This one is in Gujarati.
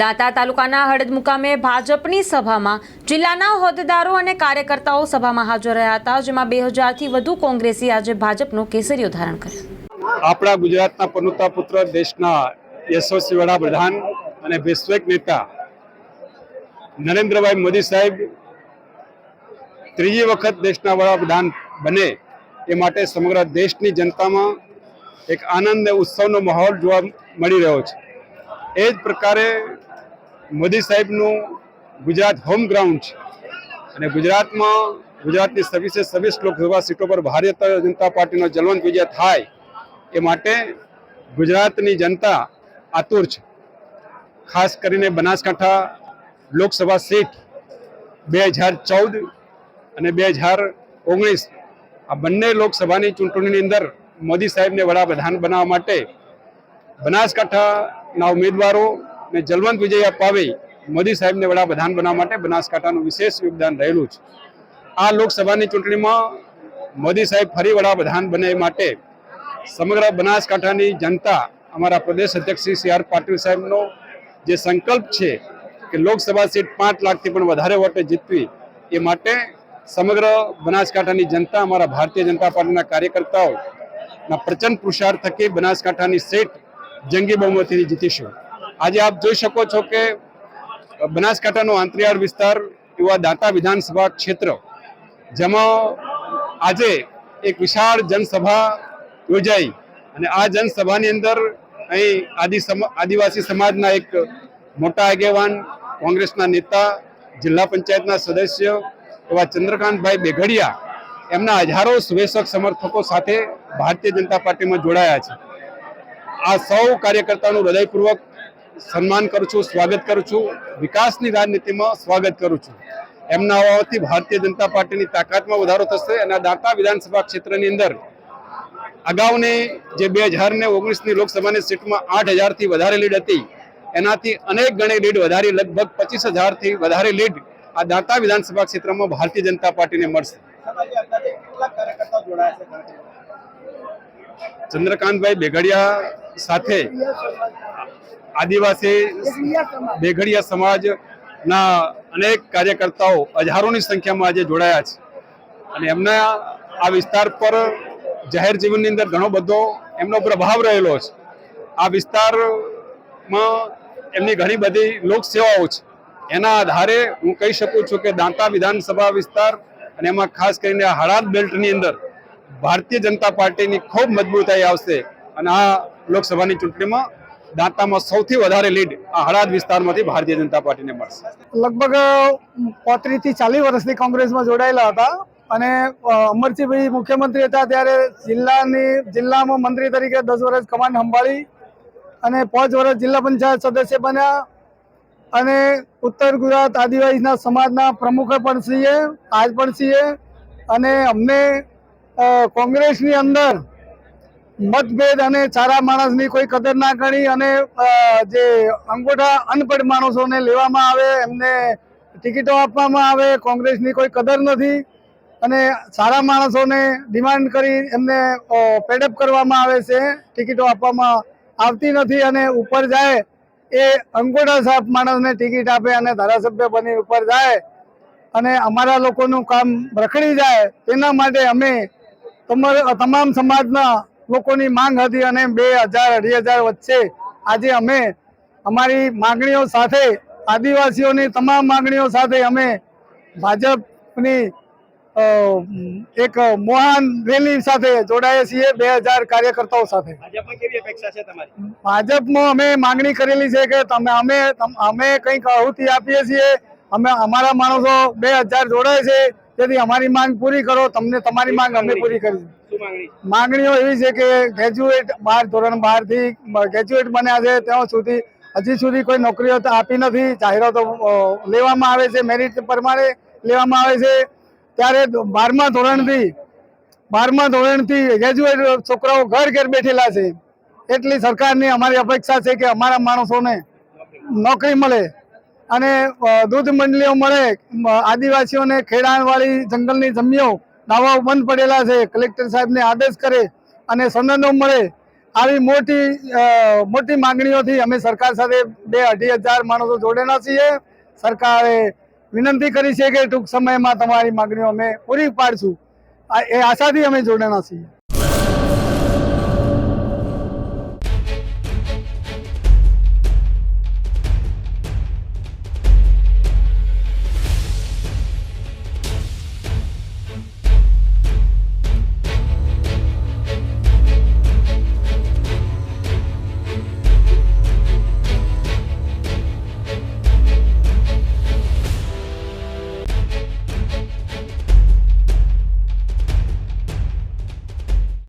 દાંતા તાલુકાના હળદ મુકામે ભાજપની સભામાં જિલ્લાના હોદ્દેદારો અને કાર્યકર્તાઓ સભામાં હાજર રહ્યા હતા, જેમાં બે હજારથી વધુ કોંગ્રેસી આજે ભાજપનો કેસરીઓ ધારણ કર્યો. આપણા ગુજરાતના પનુતા પુત્ર, દેશના યશસ્વી વડાપ્રધાન અને વૈશ્વિક નેતા નરેન્દ્રભાઈ મોદી સાહેબ ત્રીજી વખત દેશના વડાપ્રધાન બને એ માટે સમગ્ર દેશની જનતામાં એક આનંદ ઉત્સવનો માહોલ જોવા મળી રહ્યો છે. એ જ પ્રકારે મોદી સાહેબનું ગુજરાત હોમ ગ્રાઉન્ડ છે. અને ગુજરાતમાં ગુજરાતની છવ્વીસે છવ્વીસ લોકસભા સીટો પર ભારતીય જનતા પાર્ટીનો જલવંત વિજય થાય એ માટે ગુજરાતની જનતા આતુર છે. ખાસ કરીને બનાસકાંઠા લોકસભા સીટ બે હજાર ચૌદ અને બે હજાર ઓગણીસ આ બંને લોકસભાની ચૂંટણીની અંદર મોદી સાહેબને વડાપ્રધાન બનાવવા માટે બનાસકાંઠાના ઉમેદવારોને જલવંત વિજય અપાવી મોદી સાહેબને વડાપ્રધાન બનાવવા માટે બનાસકાંઠાનું વિશેષ યોગદાન રહેલું છે. આ લોકસભાની ચૂંટણીમાં મોદી સાહેબ ફરી વડાપ્રધાન બને એ માટે સમગ્ર બનાસકાંઠાની જનતા, અમારા પ્રદેશ અધ્યક્ષ શ્રી સી આર પાટીલ સાહેબનો જે સંકલ્પ છે કે લોકસભા સીટ પાંચ લાખથી પણ વધારે વોટે જીતવી એ માટે સમગ્ર બનાસકાંઠાની જનતા, અમારા ભારતીય જનતા પાર્ટીના કાર્યકર્તાઓના પ્રચંડ પુરુષાર્થ થકી બનાસકાંઠાની સીટ જંગી બહુમતીથી જીતીશું. આજે આપ જોઈ શકો છો કે બનાસકાંઠાનો આંતરિયાળ વિસ્તાર એવા દાંતા વિધાનસભા ક્ષેત્ર, જેમાં આજે એક વિશાળ જનસભા યોજાઈ અને આ જનસભાની અંદર અહીં આદિ આદિવાસી સમાજના એક મોટા આગેવાન, કોંગ્રેસના નેતા, જિલ્લા પંચાયતના સદસ્ય એવા ચંદ્રકાંતભાઈ બેઘડિયા એમના હજારો શુભેચ્છક સમર્થકો સાથે ભારતીય જનતા પાર્ટીમાં જોડાયા છે. આ સૌ કાર્યકર્તાનું હૃદયપૂર્વક સન્માન કરું છું, સ્વાગત કરું છું. વિકાસની રાજનીતિમાં સ્વાગત કરું છું. એમના આવવાથી ભારતીય જનતા પાર્ટીની તાકાતમાં વધારો થશે અને દાંતા વિધાનસભા ક્ષેત્રની અંદર અગાઉની જે બે હજાર ને ઓગણીસની લોકસભાની સીટમાં આઠ હજારથી વધારે લીડ હતી, એનાથી અનેક ગણી લીડ વધારી, લગભગ પચીસ હજારથી વધારે લીડ આ દાંતા વિધાનસભા ક્ષેત્રમાં ભારતીય જનતા પાર્ટીને મળશે. ચંદ્રકાંતભાઈ બેઘડિયા સાથે આદિવાસી બેઘડિયા સમાજના અનેક કાર્યકર્તાઓ હજારોની સંખ્યામાં આજે જોડાયા છે. અને એમના આ વિસ્તાર પર જાહેર જીવનની અંદર ઘણો બધો એમનો પ્રભાવ રહેલો છે. આ વિસ્તારમાં એમની ઘણી બધી લોકસેવાઓ છે. એના આધારે હું કહી શકું છું કે દાંતા વિધાનસભા વિસ્તાર અને એમાં ખાસ કરીને આ હળાદ બેલ્ટની અંદર ભારતીય જનતા પાર્ટીની ખૂબ મજબૂતાઈ આવશે અને આ લોકસભાની ચૂંટણીમાં દાંતામાં સૌથી વધારે લીડ આ હળાદ વિસ્તારમાંથી ભારતીય જનતા પાર્ટીને મળશે. લગભગ પોત્રીસથી ચાલીસ વર્ષથી કોંગ્રેસમાં જોડાયેલા હતા અને અમરસિંહભાઈ મુખ્યમંત્રી હતા ત્યારે જિલ્લાની, જિલ્લામાં મંત્રી તરીકે દસ વર્ષ કમાન સંભાળી અને પાંચ વર્ષ જિલ્લા પંચાયત સદસ્ય બન્યા અને ઉત્તર ગુજરાત આદિવાસીના સમાજના પ્રમુખ પણ છીએ, આજ પણ છીએ અને અમને કોંગ્રેસની અંદર મતભેદ અને સારા માણસની કોઈ કદર ના ગણી અને જે અંગોઠા અનપઢ માણસોને લેવામાં આવે, એમને ટિકિટો આપવામાં આવે, કોંગ્રેસની કોઈ કદર નથી અને સારા માણસોને ડિમાન્ડ કરી એમને પેડઅપ કરવામાં આવે છે, ટિકિટો આપવામાં આવતી નથી અને ઉપર જાય એ અંગોઠા સાફ માણસને ટિકિટ આપે અને ધારાસભ્ય બની ઉપર જાય અને અમારા લોકોનું કામ રખડી જાય, તેના માટે અમે તમામ સમાજના લોકોની માંગ હતી અને બે હજાર અઢી હજાર વચ્ચે આજે અમે અમારી માંગણીઓ સાથે આદિવાસીઓની તમામ માંગણીઓ સાથે અમે ભાજપની એક મહાન રેલી સાથે જોડાયા છીએ બે હજાર કાર્યકર્તાઓ સાથે. ભાજપમાં અમે માંગણી કરેલી છે કે તમે અમે અમે કંઈક આહુતિ આપીએ છીએ અમે અમારા માણસો બે હજાર જોડાય છે તેથી અમારી માંગ પૂરી કરો તમને તમારી માંગ અમે પૂરી માંગણી માંગણીઓ એવી છે કે ગ્રેજ્યુએટ બાર, ધોરણ બારથી ગ્રેજ્યુએટ બન્યા છે, ત્યાં સુધી હજી સુધી કોઈ નોકરીઓ તો આપી નથી. જાહેરાતો લેવામાં આવે છે મેરિટ પ્રમાણે લેવામાં આવે છે. ત્યારે બારમા ધોરણથી બારમા ધોરણથી ગ્રેજ્યુએટ છોકરાઓ ઘર ઘર બેઠેલા છે. એટલી સરકારની અમારી અપેક્ષા છે કે અમારા માણસોને નોકરી મળે અને દૂધ મંડળીઓ મળે. આદિવાસીઓને ખેડાણવાળી જંગલની જમીઓ નાવાઓ બંધ પડેલા છે. કલેક્ટર સાહેબને આદેશ કરે અને સનદો મળે આવી મોટી મોટી માંગણીઓથી અમે સરકાર સાથે બે અઢી હજાર માણસો જોડેલા છીએ. સરકારે વિનંતી કરી છે કે ટૂંક સમયમાં તમારી માંગણીઓ અમે પૂરી પાડશું. એ આશાથી અમે જોડેલા છીએ.